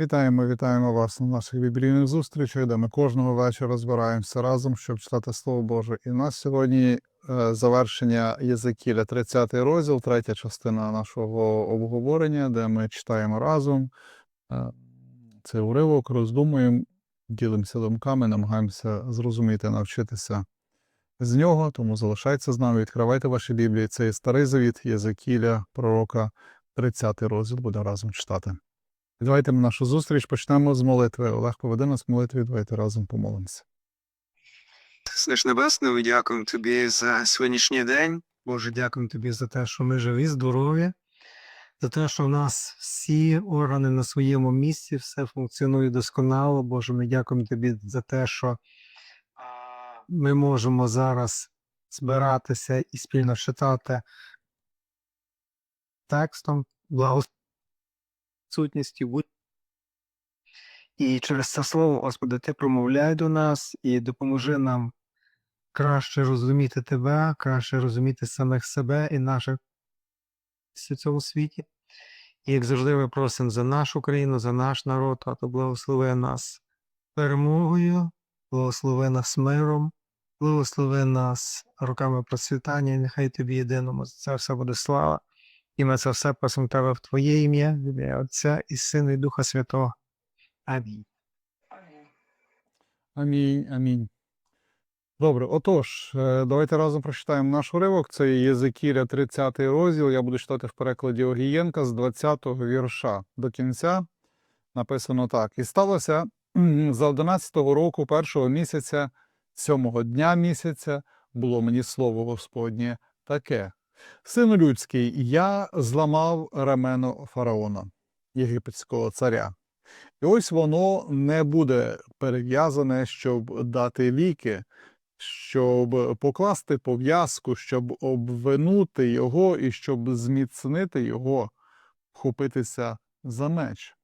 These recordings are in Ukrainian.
Вітаємо, вітаємо вас на наших біблійних зустрічах, де ми кожного вечора збираємося разом, щоб читати Слово Боже. І у нас сьогодні е, завершення Єзекіля, 30 розділ, третя частина нашого обговорення, де ми читаємо разом. Е, Цей уривок роздумуємо, ділимося думками, намагаємося зрозуміти, навчитися з нього. Тому залишайтеся з нами, відкривайте ваші Біблії. Це є старий завіт Єзекіля, пророка, 30 розділ, будемо разом читати. Давайте ми нашу зустріч почнемо з молитви. Олег поведе нас в молитві, давайте разом помолимося. Сниш Небесний, дякуємо тобі за сьогоднішній день. Боже, дякуємо тобі за те, що ми живі, здорові, за те, що в нас всі органи на своєму місці, все функціонує досконало. Боже, ми дякуємо тобі за те, що ми можемо зараз збиратися і спільно читати текстом, будь- І через це слово, Господи, Ти промовляй до нас і допоможи нам краще розуміти тебе, краще розуміти самих себе і наших в цьому світі. І як завжди, ми просимо за нашу країну, за наш народ, а то благослови нас перемогою, благослови нас миром, благослови нас руками процвітання, і нехай тобі єдиному за це все буде слава. І ми це все просимо тебе в Твоє ім'я, в ім'я Отця і Сина, і Духа Святого. Амінь. Амінь, амінь. Добре, отож, е, давайте разом прочитаємо наш уривок. Це є Єзекіля, 30 розділ. Я буду читати в перекладі Огієнка з 20-го вірша до кінця. Написано так: І сталося за 11-го року, першого місяця, сьомого дня місяця, було мені слово Господнє таке. Сину людський, я зламав рамено фараона, єгипетського царя. І ось воно не буде перев'язане, щоб дати ліки, щоб покласти пов'язку, щоб обвинути його і щоб зміцнити його, вхопитися за меч.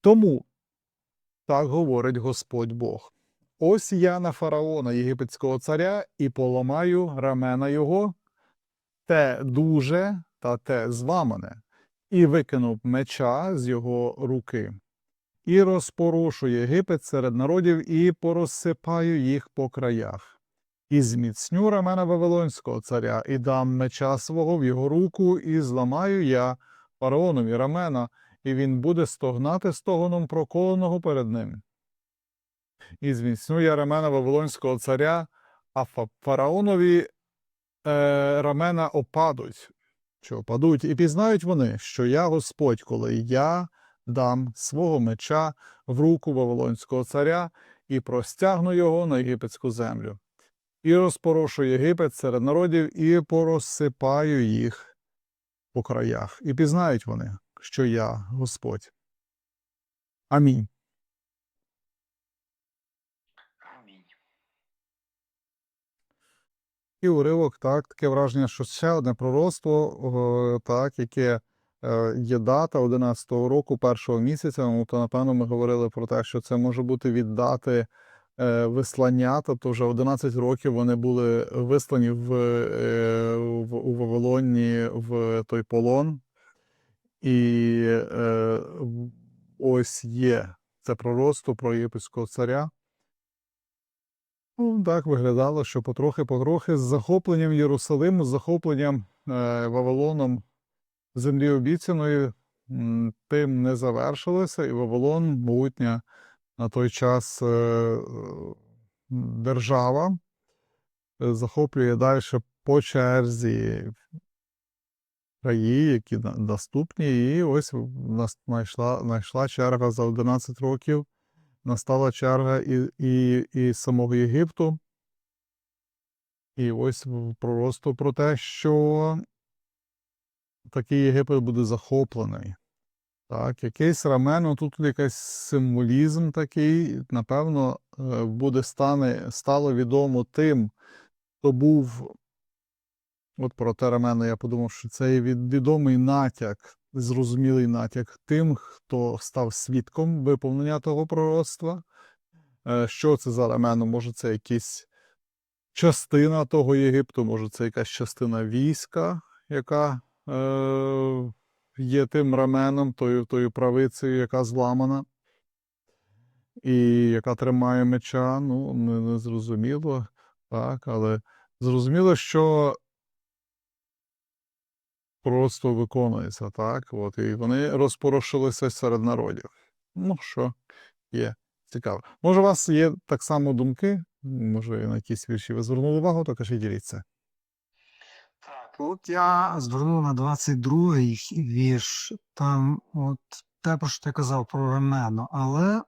Тому так говорить Господь Бог. Ось я на фараона єгипетського царя і поламаю рамена його, те дуже та те зламане, і викинув меча з його руки і розпорушу Єгипет серед народів і порозсипаю їх по краях. І зміцню рамена Вавилонського царя, і дам меча свого в його руку, і зламаю я фараонові рамена, і він буде стогнати стогоном проколеного перед ним. І зміцню я рамена Вавилонського царя, а фараонові е, рамена опадуть, що опадуть, і пізнають вони, що я Господь, коли я дам свого меча в руку Вавилонського царя і простягну його на єгипетську землю. І розпорошу Єгипет серед народів і порозсипаю їх по краях. І пізнають вони, що я Господь. Амінь. І уривок, так, таке враження, що ще одне пророцтво, так, яке е, є дата 11-го року, першого місяця. Ну, то, напевно, ми говорили про те, що це може бути від дати е, вислання, тобто вже 11 років вони були вислані в, е, в, у Вавилоні в той полон. І ось є це пророцтво про єгипетського царя. Ну, так виглядало, що потрохи-потрохи з захопленням Єрусалиму, з захопленням е, Вавилоном землі обіцяної, тим не завершилося, і Вавилон, могутня на той час е, держава, е, захоплює далі по черзі краї, які наступні, і ось в знайшла черга за 11 років настала черга і, і, і самого Єгипту. І ось пророцтво про те, що такий Єгипет буде захоплений. Так, якийсь рамено, тут якийсь символізм такий, напевно, е, буде стане, стало відомо тим, хто був. От про те рамено я подумав, що це відомий натяк, зрозумілий натяк тим, хто став свідком виповнення того пророцтва. Е, Що це за рамено? Може, це якась частина того Єгипту, може, це якась частина війська, яка е, є тим раменом, тою, тою правицею, яка зламана, і яка тримає меча. Ну, не, не зрозуміло, так, але зрозуміло, що просто виконується, так? От, і вони розпорошилися серед народів. Ну, що є цікаво. Може, у вас є так само думки? Може, на якісь вірші ви звернули увагу, то кажіть діліться. Так, от я звернув на 22-й вірш. Там, от те, про що ти казав про рамено, але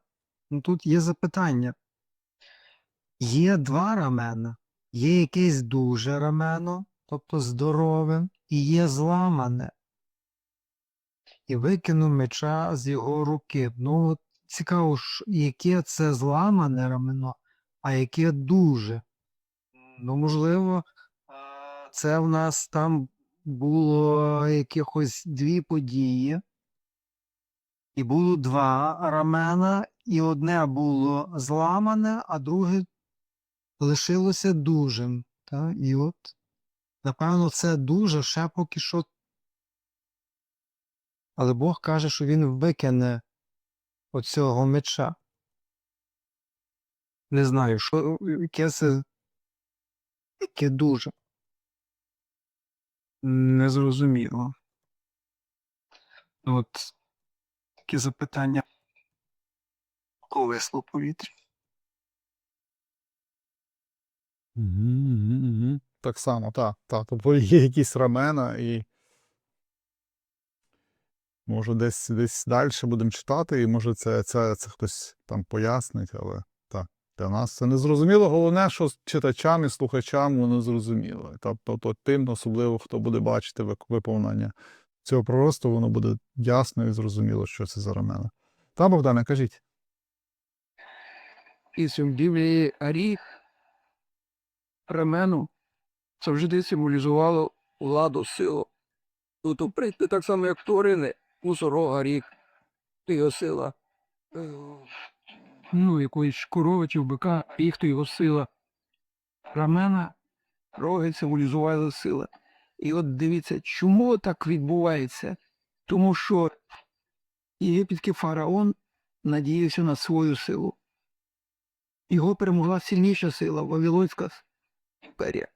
ну, тут є запитання. Є два рамена, є якесь дуже рамено, тобто здорове, і є зламане. І викинув меча з його руки. Ну, цікаво, ж, яке це зламане рамено, а яке дуже. Ну, можливо, це в нас там було якихось дві події, і було два рамена, і одне було зламане, а друге лишилося дужим. Та? І от, напевно, це дуже ще поки що. Але Бог каже, що він викине оцього меча. Не знаю, що яке це яке дуже. Незрозуміло. От такі запитання. Колесло повітря. Угу, Так само, так. так. Тобто є якісь рамена, і може десь десь далі будемо читати, і може це, це, це хтось там пояснить, але так, для нас це не зрозуміло. Головне, що читачам і слухачам воно зрозуміло. Тобто то тим, особливо, хто буде бачити виповнення цього пророцтва, воно буде ясно і зрозуміло, що це за рамена. Та, Богдане, кажіть. І в Біблії Аріх рамену завжди символізувало владу, силу. Тут у принципі так само, як тварини, мусорога, рік, то його сила. Е, Ну, якоїсь корови чи бика, їх то його сила. Рамена, роги символізували сила. І от дивіться, чому так відбувається? Тому що єгипетський фараон надіявся на свою силу. Його перемогла сильніша сила Вавилонська імперія.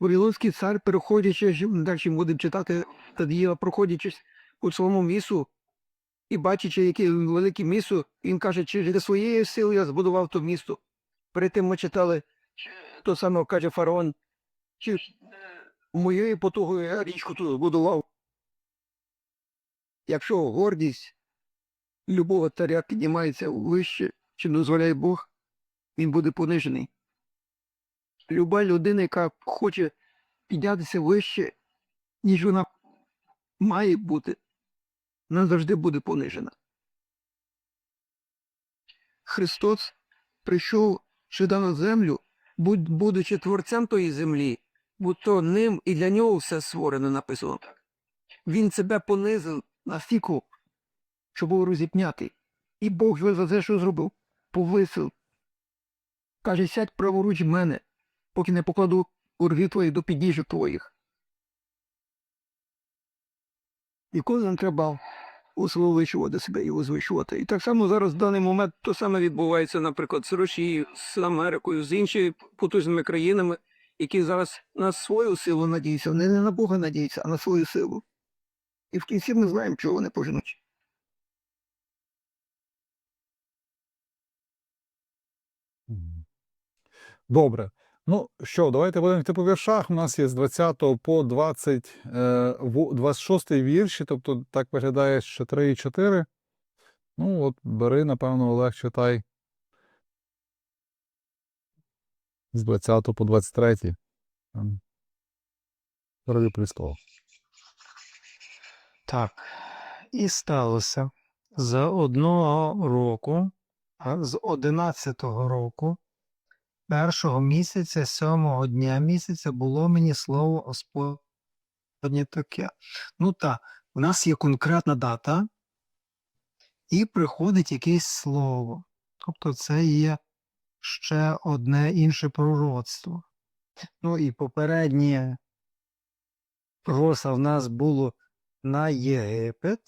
Вавилонський цар, переходячи, далі будемо читати Тадієва, проходячи у своєму місу і бачачи, яке велике місто, він каже, через своєю силою я збудував то місто. Перед тим ми читали то саме каже фараон, чи моєю потугою я річку тут збудував. Якщо гордість любого царя піднімається вище, чим дозволяє Бог, він буде понижений. Люба людина, яка хоче піднятися вище, ніж вона має бути, вона завжди буде понижена. Христос прийшов сюди на землю, будучи творцем тої землі, будь то ним і для нього все створено написано. так. Він себе понизив настільки, що був розіпнятий. І Бог його за це, що зробив, повисив. Каже, сядь праворуч мене, поки не покладу урги твої до підніжок твоїх. І нам треба условичувати себе і возвищувати. І так само зараз в даний момент то саме відбувається, наприклад, з Росією, з Америкою, з іншими потужними країнами, які зараз на свою силу надіються. Вони не на Бога надіються, а на свою силу. І в кінці ми знаємо, чого вони поженуть. Добре. Ну що, давайте будемо йти по віршах. У нас є з 20 по 20, е, 26 вірші, тобто так виглядає ще 3 і 4. Ну, от бери, напевно, Олег, читай. З 20 по 23. Там. Ради престолу. Так. І сталося за одного року, з одинадцятого року, першого місяця, сьомого дня місяця було мені слово Господнє таке. Ну так, у нас є конкретна дата, і приходить якесь слово. Тобто це є ще одне інше пророцтво. Ну і попереднє пророцтво в нас було на Єгипет,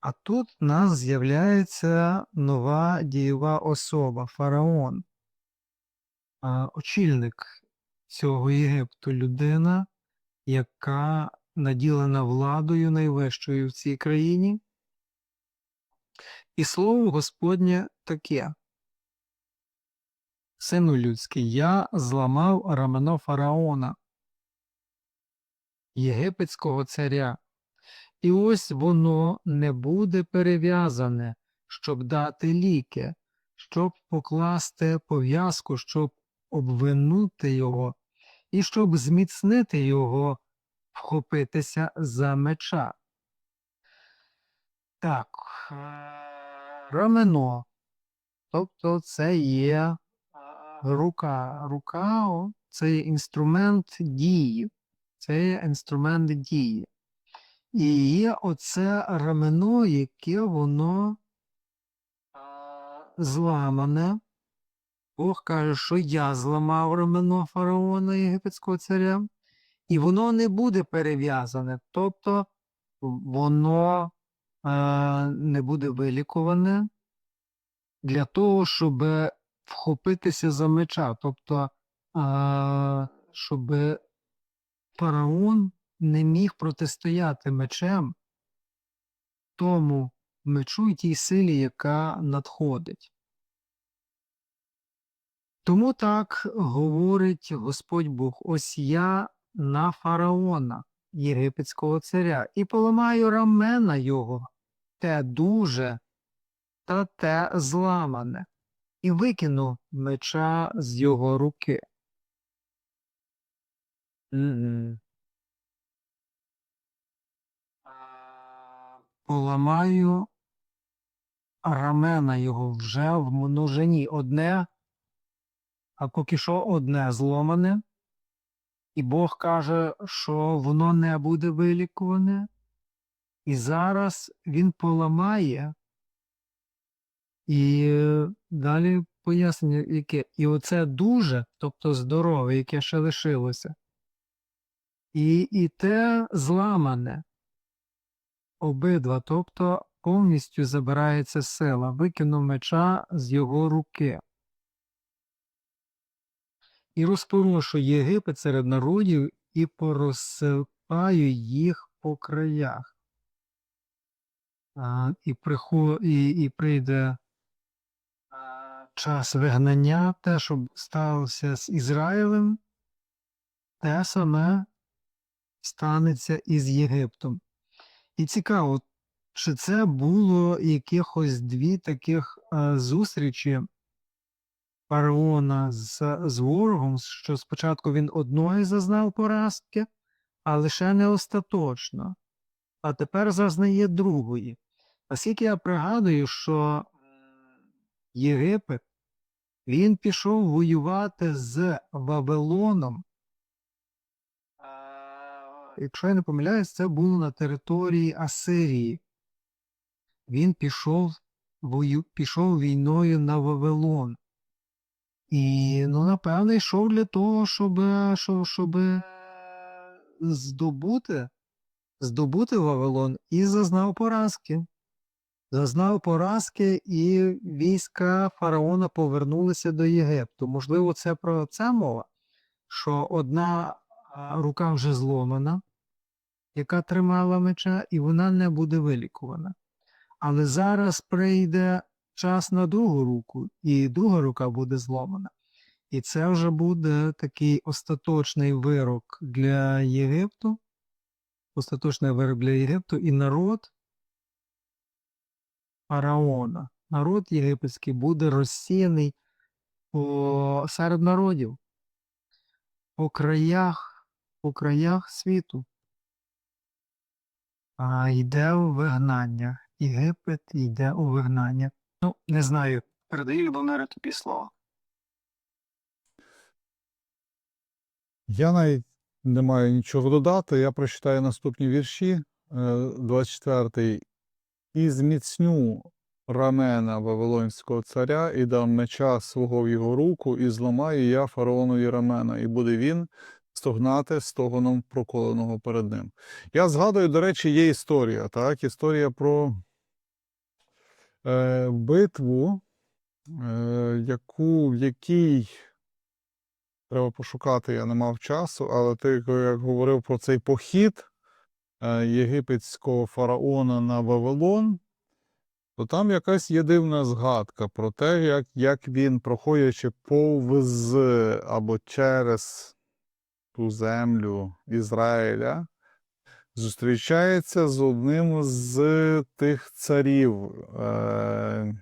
а тут в нас з'являється нова дієва особа фараон. Очільник цього Єгипту людина, яка наділена владою найвищою в цій країні. І слово Господнє таке. Сину людський, я зламав рамено фараона, єгипетського царя, і ось воно не буде перев'язане, щоб дати ліки, щоб покласти пов'язку, щоб обвинути його, і щоб зміцнити його, вхопитися за меча. Так, рамено. Тобто це є рука. Рука це є інструмент дії. Це є інструмент дії. І є оце рамено, яке воно зламане. Бог каже, що я зламав рамено фараона єгипетського царя, і воно не буде перев'язане. Тобто воно е, не буде вилікуване для того, щоб вхопитися за меча. Тобто, е, щоб фараон не міг протистояти мечем тому мечу і тій силі, яка надходить. Тому так говорить Господь Бог: ось я на фараона, єгипетського царя, і поламаю рамена його, те дуже та те зламане, і викину меча з його руки. Поламаю рамена його вже в множині. Одне, а поки що одне зломане, і Бог каже, що воно не буде вилікуване, і зараз він поламає, і е, далі пояснення, яке. І оце дуже, тобто здорове, яке ще лишилося, і, і те зламане обидва, тобто повністю забирається сила, викинув меча з його руки. І розпорушу Єгипет серед народів і порозсипаю їх по краях. А, і, прихо, і, і прийде а, час вигнання, те, що сталося з Ізраїлем, те саме станеться із Єгиптом. І цікаво, чи це було якихось дві таких е, зустрічі фараона з, з ворогом, що спочатку він одної зазнав поразки, а лише не остаточно, а тепер зазнає другої. Оскільки я пригадую, що Єгипет він пішов воювати з Вавилоном. Якщо я не помиляюсь, це було на території Асирії. Він пішов, вою, пішов війною на Вавилон. І, ну, напевно, йшов для того, щоб, щоб, щоб здобути, здобути Вавилон і зазнав поразки. Зазнав поразки, і війська фараона повернулися до Єгипту. Можливо, це про це мова, що одна рука вже зломана, яка тримала меча, і вона не буде вилікувана. Але зараз прийде час на другу руку, і друга рука буде зломана. І це вже буде такий остаточний вирок для Єгипту, остаточний вирок для Єгипту, і народ фараона, народ єгипетський буде розсіяний по, серед народів, по краях, по краях світу. А йде у вигнання. Єгипет йде у вигнання. Ну, не знаю. Передаю Любомире тобі слово. Я навіть не маю нічого додати. Я прочитаю наступні вірші. Е, 24. І зміцню рамена Вавилонського царя, і дам меча свого в його руку, і зламаю я фараонові рамена, і буде він стогнати стогоном проколеного перед ним. Я згадую, до речі, є історія, так? Історія про е, битву, е, яку, в якій треба пошукати, я не мав часу, але ти як говорив про цей похід е, єгипетського фараона на Вавилон, то там якась є дивна згадка про те, як, як він, проходячи повз або через ту землю Ізраїля, зустрічається з одним з тих царів е,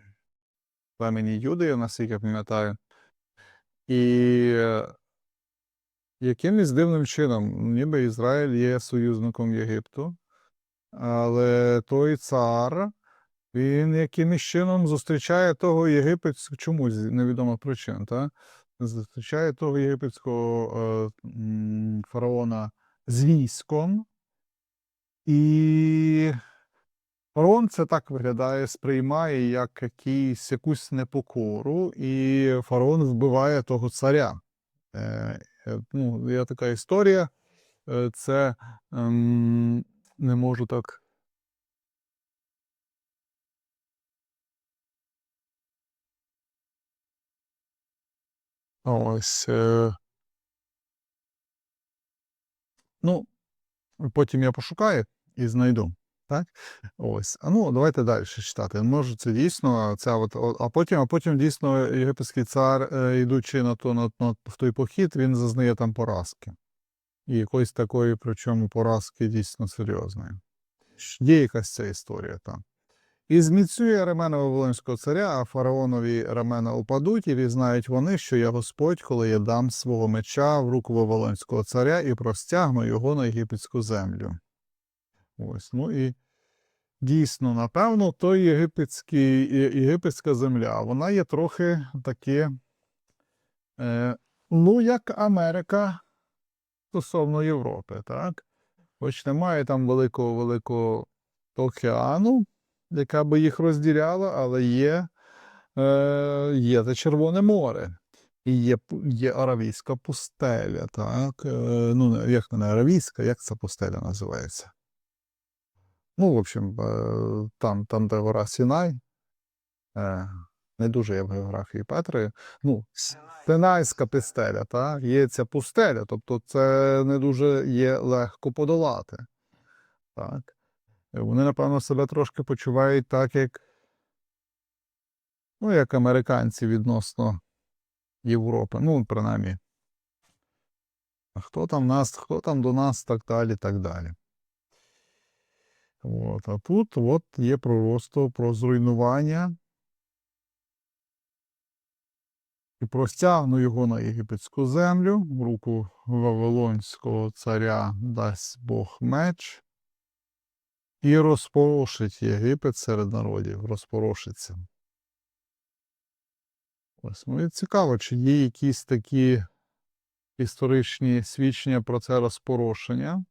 племені Юди, наскільки я пам'ятаю. І е, якимось дивним чином, ніби Ізраїль є союзником Єгипту, але той цар, він якимось чином зустрічає того єгипетського, чомусь з невідомих причин, та? зустрічає того єгипетського е, фараона з військом. І фараон це так виглядає, сприймає як якийсь, якусь непокору, і фараон вбиває того царя. Е, е, ну, є така історія. Е, це ем, не можу так. Ось. Е, ну, потім я пошукаю і знайду. Так? Ось. А ну, давайте далі читати. Може, це дійсно, ця от, а потім, а потім дійсно єгипетський цар, е, йдучи на, то, на, на, в той похід, він зазнає там поразки. І якоїсь такої, причому поразки дійсно серйозної. Є якась ця історія там. І зміцює ремена Вавилонського царя, а фараонові ремена упадуть, і візнають вони, що я Господь, коли я дам свого меча в руку Вавилонського царя і простягну його на єгипетську землю. Ось, ну і дійсно, напевно, єгипетський, єгипетська земля, вона є трохи таке, е, ну, як Америка стосовно Європи, так? Хоч немає там великого великого океану, яка би їх розділяла, але є, е, є те Червоне море. І є, є Аравійська пустеля, так? Е, ну, як не Аравійська, як ця пустеля називається? Ну, в общем, е, там, там де гора Сінай. Е, не дуже я в географії Петри. Ну, Синайська пустеля, так? Є ця пустеля, тобто це не дуже є легко подолати. Так? Е, Вони, напевно, себе трошки почувають так, як, ну, як американці відносно Європи. Ну, принаймні. А хто там нас, хто там до нас, так далі, так далі. От. А тут от є пророцтво про зруйнування. І простягну його на єгипетську землю, в руку Вавилонського царя дасть Бог меч, і розпорошить Єгипет серед народів, розпорошиться. Ось, ну цікаво, чи є якісь такі історичні свідчення про це розпорошення.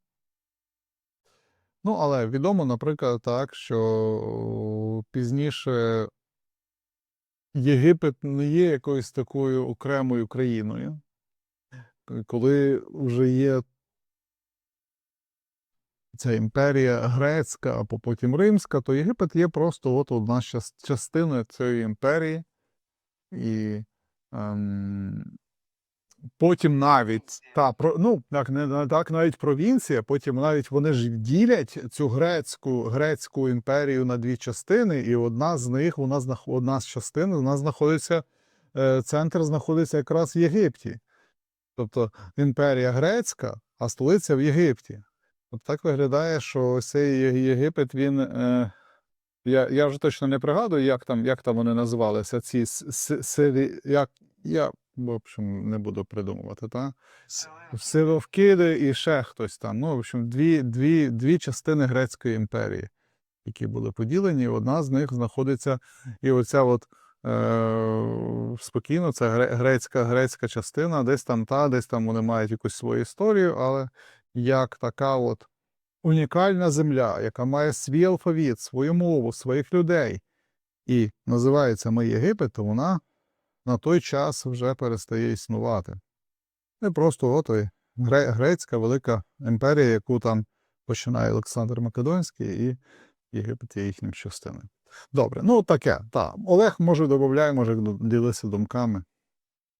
Ну, але відомо, наприклад, так, що пізніше Єгипет не є якоюсь такою окремою країною. Коли вже є ця імперія грецька, а потім римська, то Єгипет є просто от одна частина цієї імперії. І ем, потім навіть та ну так, не так навіть провінція. Потім навіть вони ж ділять цю грецьку грецьку імперію на дві частини, і одна з них вона одна з частин вона знаходиться. е, Центр знаходиться якраз в Єгипті. Тобто імперія грецька, а столиця в Єгипті. От так виглядає, що цей Єгипет, він. Е, я, я вже точно не пригадую, як там, як там вони називалися. Ці сирі, як, я, в общем, не буду придумувати, так? Силовкиди і ще хтось там. Ну, в общем, дві, дві, дві частини Грецької імперії, які були поділені. і Одна з них знаходиться, і оця от е, спокійно, це грецька, грецька частина, десь там та, десь там вони мають якусь свою історію, але як така от унікальна земля, яка має свій алфавіт, свою мову, своїх людей, і називається Ми Єгипет, то вона на той час вже перестає існувати. Не просто от і Гре- Грецька велика імперія, яку там починає Олександр Македонський, і Єгипет є їхнім частиною. Добре, ну таке. Так. Олег може додає, може ділитися думками.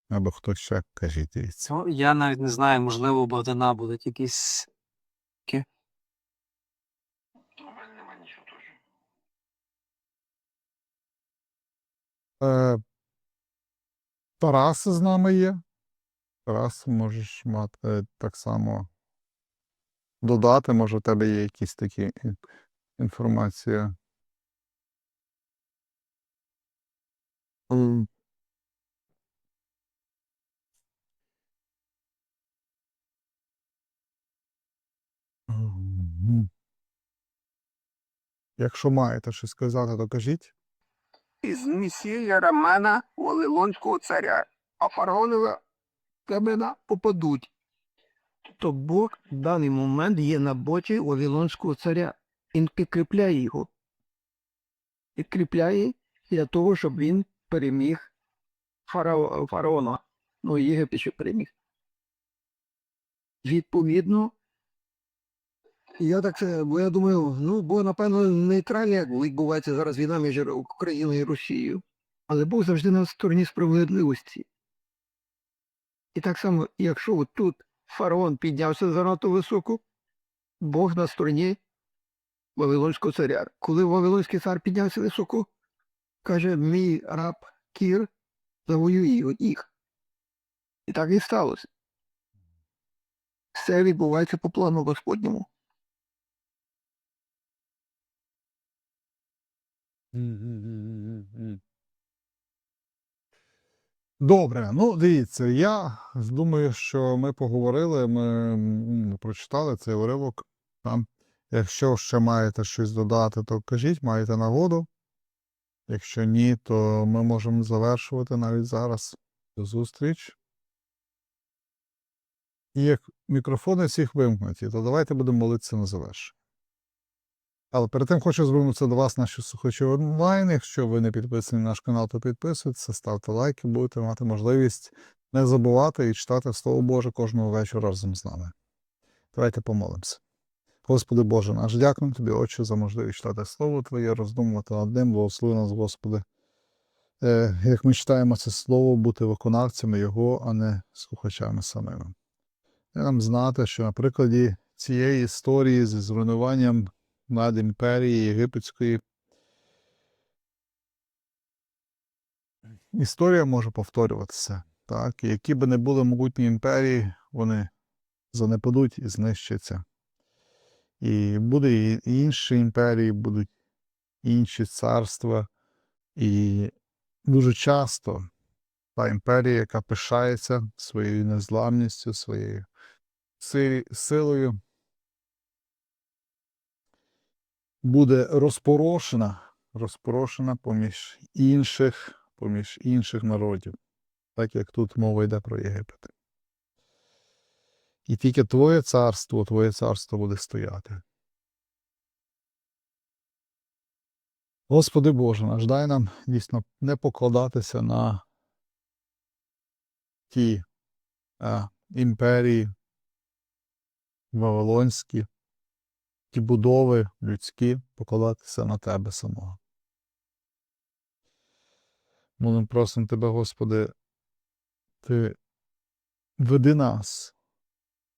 Або хтось ще кажіть, дивіться. Ну, я навіть не знаю, можливо, у Богдана будуть якісь. Е, Тарас з нами є. Тарас, можеш мати е, так само додати, може, у тебе є якісь такі інформація. М. Якщо маєте щось сказати, то кажіть. Із місія Романа Вавилонського царя, а фараонове камена попадуть. Тобто Бог в даний момент є на боці Вавилонського царя. Він підкріпляє його. Підкріпляє для того, щоб він переміг фараона. Ну, Єгипет ще переміг. Відповідно, я так це, бо я думаю, ну, бо напевно нейтральна, як відбувається зараз війна між Україною і Росією. Але Бог завжди на стороні справедливості. І так само, якщо от тут фараон піднявся занадто високо, Бог на стороні Вавилонського царя. Коли Вавилонський цар піднявся високо, каже, мій раб Кір завоює їх. І так і сталося. Все відбувається по плану Господньому. Добре, ну дивіться, я думаю, що ми поговорили, ми прочитали цей уривок. Якщо ще маєте щось додати, то кажіть, маєте нагоду. Якщо ні, то ми можемо завершувати навіть зараз цю зустріч. І як мікрофони всіх вимкнуті, то давайте будемо молитися на завершення. Але перед тим хочу звернутися до вас, наші слухачі онлайн. Якщо ви не підписані на наш канал, то підписуйтесь, ставте лайки, будете мати можливість не забувати і читати Слово Боже кожного вечора разом з нами. Давайте помолимося. Господи Боже наш, дякуємо Тобі, Отче, за можливість читати Слово Твоє, роздумувати над ним, благослови нас, Господи. Е, як ми читаємо це слово, бути виконавцями Його, а не слухачами самими. І нам знати, що на прикладі цієї історії зі зруйнуванням над імперії єгипетської. Історія може повторюватися. Так? Які би не були могутні імперії, вони занепадуть і знищаться. І буде і інші імперії, будуть інші царства. І дуже часто та імперія, яка пишається своєю незламністю, своєю силою, буде розпорошена, розпорошена поміж інших, поміж інших народів, так як тут мова йде про Єгипет. І тільки Твоє царство, Твоє царство буде стояти. Господи Боже наш, дай нам дійсно не покладатися на ті а, імперії вавилонські, ті будови людські, покладатися на Тебе самого. Молим просимо Тебе, Господи, Ти веди нас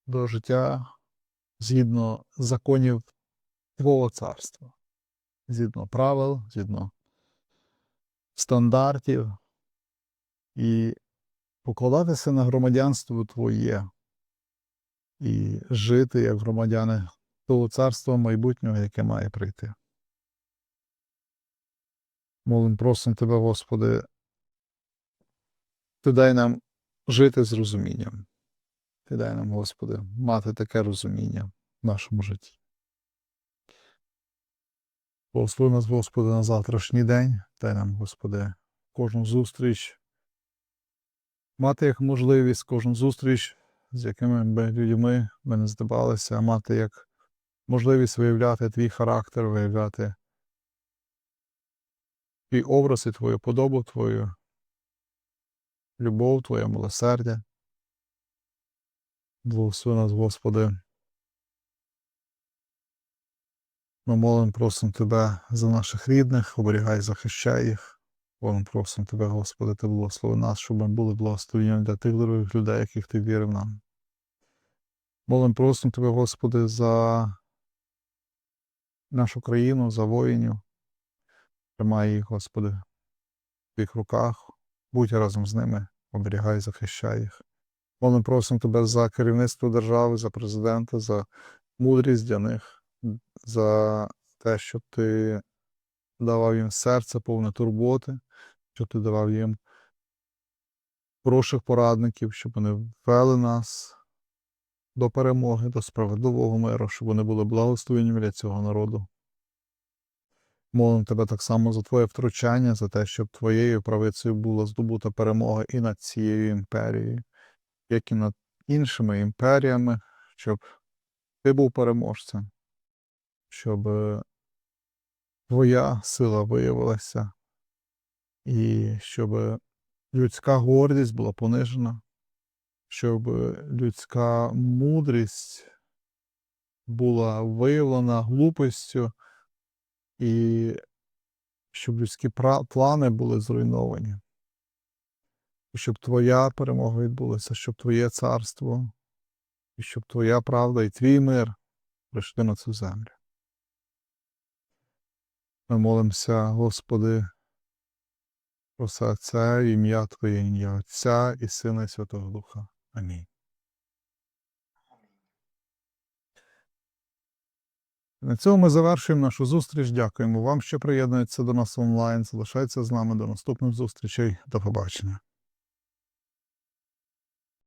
до життя згідно законів Твого царства, згідно правил, згідно стандартів і покладатися на громадянство Твоє і жити як громадяни того царства майбутнього, яке має прийти. Молим, просимо Тебе, Господи, Ти дай нам жити з розумінням. Ти дай нам, Господи, мати таке розуміння в нашому житті. Благослови нас, Господи, на завтрашній день. Дай нам, Господи, кожну зустріч. Мати як можливість кожну зустріч, з якими би людьми ми не здавалися, мати як можливість виявляти твій характер, виявляти твій образ і твою подобу, твою любов, твоє милосердя. Благослови нас, Господи. Ми молимо, просимо Тебе за наших рідних, оберігай, захищай їх. Молимо, просимо Тебе, Господи, Ти благослови нас, щоб ми були благословенням для тих дорогих людей, яких Ти вірив нам. Молимо, просимо Тебе, Господи, за нашу країну, за воїнів. Тримай їх, Господи, в твоїх руках. Будь разом з ними, оберігай, захищай їх. Молимо, просимо Тебе за керівництво держави, за президента, за мудрість для них, за те, щоб ти давав їм серце повне турботи, щоб ти давав їм хороших порадників, щоб вони ввели нас до перемоги, до справедливого миру, щоб вони були благословенні для цього народу. Молимо тебе так само за твоє втручання, за те, щоб твоєю правицею була здобута перемога і над цією імперією, як і над іншими імперіями, щоб ти був переможцем, щоб е, твоя сила виявилася, і щоб людська гордість була понижена, щоб людська мудрість була виявлена глупостю, і щоб людські плани були зруйновані. Щоб твоя перемога відбулася, щоб твоє царство, і щоб твоя правда і твій мир прийшли на цю землю. Ми молимося, Господи, про все це, ім'я Твоє, ім'я Отця і Сина і Святого Духа. Амінь. На цьому ми завершуємо нашу зустріч. Дякуємо вам, що приєднуєтеся до нас онлайн. Залишайтеся з нами до наступних зустрічей. До побачення.